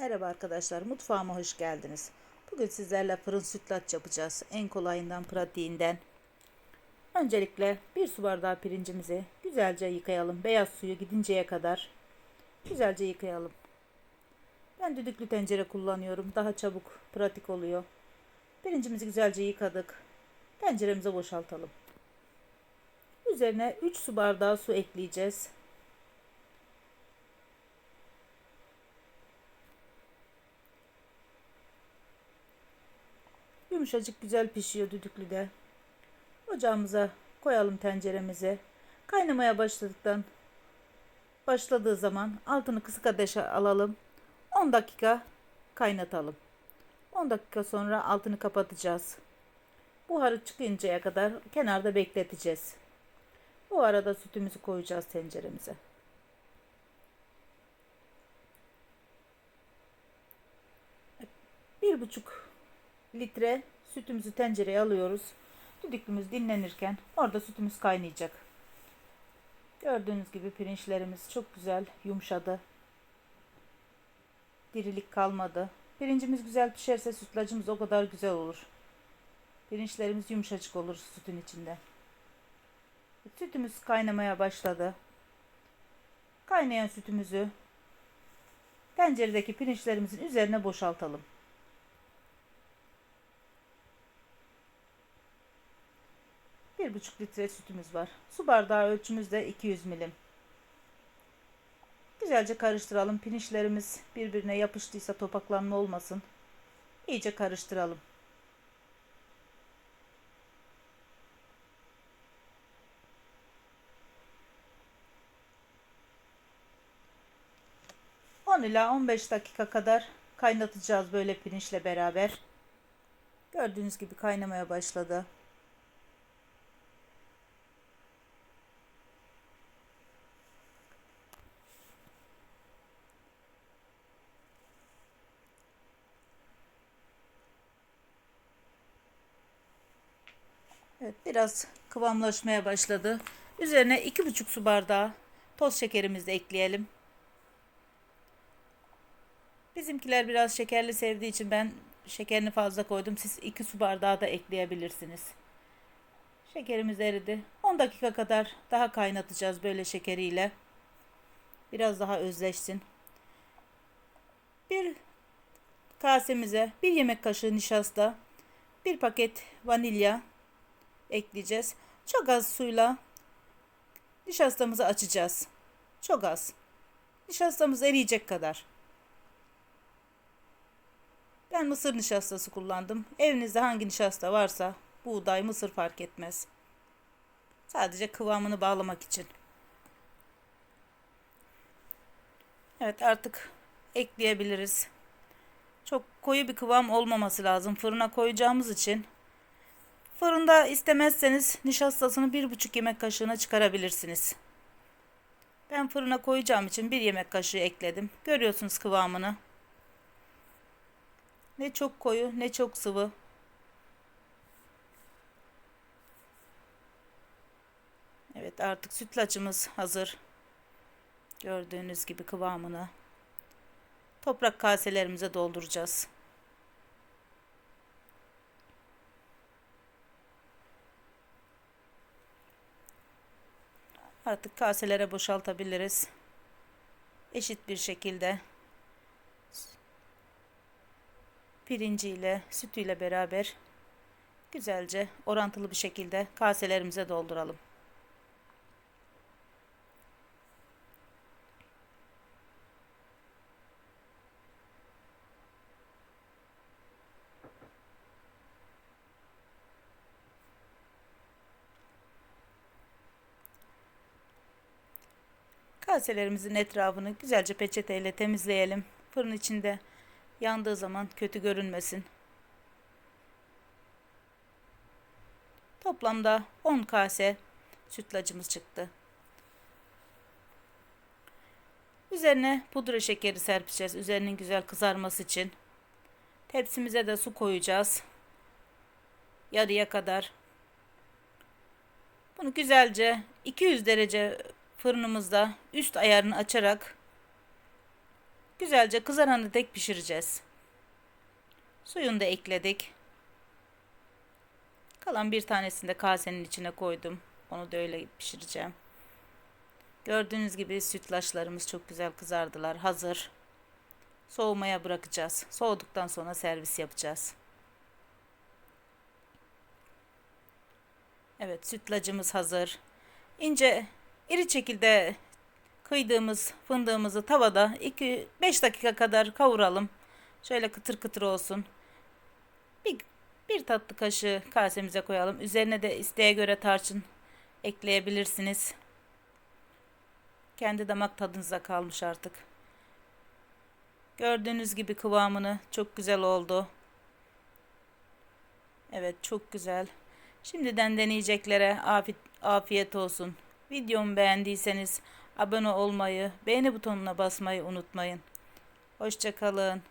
Merhaba arkadaşlar, mutfağıma hoş geldiniz. Bugün sizlerle fırın sütlaç yapacağız. En kolayından, pratiğinden. Öncelikle bir su bardağı pirincimizi güzelce yıkayalım. Beyaz suyu gidinceye kadar güzelce yıkayalım. Ben düdüklü tencere kullanıyorum. Daha çabuk, pratik oluyor. Pirincimizi güzelce yıkadık. Tenceremize boşaltalım. Üzerine 3 su bardağı su ekleyeceğiz. Yumuşacık güzel pişiyor düdüklüde. Ocağımıza koyalım tenceremizi. Kaynamaya başladıktan başladığı zaman altını kısık ateşe alalım. 10 dakika kaynatalım. 10 dakika sonra altını kapatacağız. Buharı çıkıncaya kadar kenarda bekleteceğiz. Bu arada sütümüzü koyacağız tenceremize. Bir buçuk litre sütümüzü tencereye alıyoruz. Düdüklümüz dinlenirken orada sütümüz kaynayacak. Gördüğünüz gibi pirinçlerimiz çok güzel yumuşadı. Dirilik kalmadı. Pirincimiz güzel pişerse sütlacımız o kadar güzel olur. Pirinçlerimiz yumuşacık olur sütün içinde. Sütümüz kaynamaya başladı. Kaynayan sütümüzü tenceredeki pirinçlerimizin üzerine boşaltalım. Bir buçuk litre sütümüz var. Su bardağı ölçümüz de 200 milim. Güzelce karıştıralım. Pirinçlerimiz birbirine yapıştıysa topaklanma olmasın. İyice karıştıralım. İla 15 dakika kadar kaynatacağız böyle pirinçle beraber. Gördüğünüz gibi kaynamaya başladı. Evet, biraz kıvamlaşmaya başladı. Üzerine iki buçuk su bardağı toz şekerimizi de ekleyelim. Bizimkiler biraz şekerli sevdiği için ben şekerini fazla koydum. Siz iki su bardağı da ekleyebilirsiniz. Şekerimiz eridi. 10 dakika kadar daha kaynatacağız böyle şekeriyle. Biraz daha özleşsin. Bir kasemize bir yemek kaşığı nişasta, bir paket vanilya, ekleyeceğiz. Çok az suyla nişastamızı açacağız. Çok az. Nişastamız eriyecek kadar. Ben mısır nişastası kullandım. Evinizde hangi nişasta varsa buğday, mısır fark etmez. Sadece kıvamını bağlamak için. Evet artık ekleyebiliriz. Çok koyu bir kıvam olmaması lazım. Fırına koyacağımız için Fırında istemezseniz nişastasını bir buçuk yemek kaşığına çıkarabilirsiniz. Ben fırına koyacağım için bir yemek kaşığı ekledim. Görüyorsunuz kıvamını. Ne çok koyu ne çok sıvı. Evet artık sütlaçımız hazır. Gördüğünüz gibi kıvamını. Toprak kaselerimize dolduracağız. Artık kaselere boşaltabiliriz. Eşit bir şekilde pirinciyle, sütüyle beraber güzelce orantılı bir şekilde kaselerimize dolduralım. Kaselerimizin etrafını güzelce peçeteyle temizleyelim. Fırın içinde yandığı zaman kötü görünmesin. Toplamda 10 kase sütlacımız çıktı. Üzerine pudra şekeri serpeceğiz. Üzerinin güzel kızarması için. Tepsimize de su koyacağız. Yarıya kadar. Bunu güzelce 200 derece fırınımızda üst ayarını açarak güzelce kızarana dek pişireceğiz. Suyunu da ekledik. Kalan bir tanesini de kasenin içine koydum. Onu da öyle pişireceğim. Gördüğünüz gibi sütlaçlarımız çok güzel kızardılar. Hazır. Soğumaya bırakacağız. Soğuduktan sonra servis yapacağız. Evet sütlacımız hazır. İnce iri şekilde kıydığımız fındığımızı tavada 2-5 dakika kadar kavuralım. Şöyle kıtır kıtır olsun. Bir, bir tatlı kaşığı kasemize koyalım. Üzerine de isteğe göre tarçın ekleyebilirsiniz. Kendi damak tadınıza kalmış artık. Gördüğünüz gibi kıvamını çok güzel oldu. Evet çok güzel. Şimdiden deneyeceklere afiyet, olsun. Videomu beğendiyseniz abone olmayı, beğeni butonuna basmayı unutmayın. Hoşçakalın.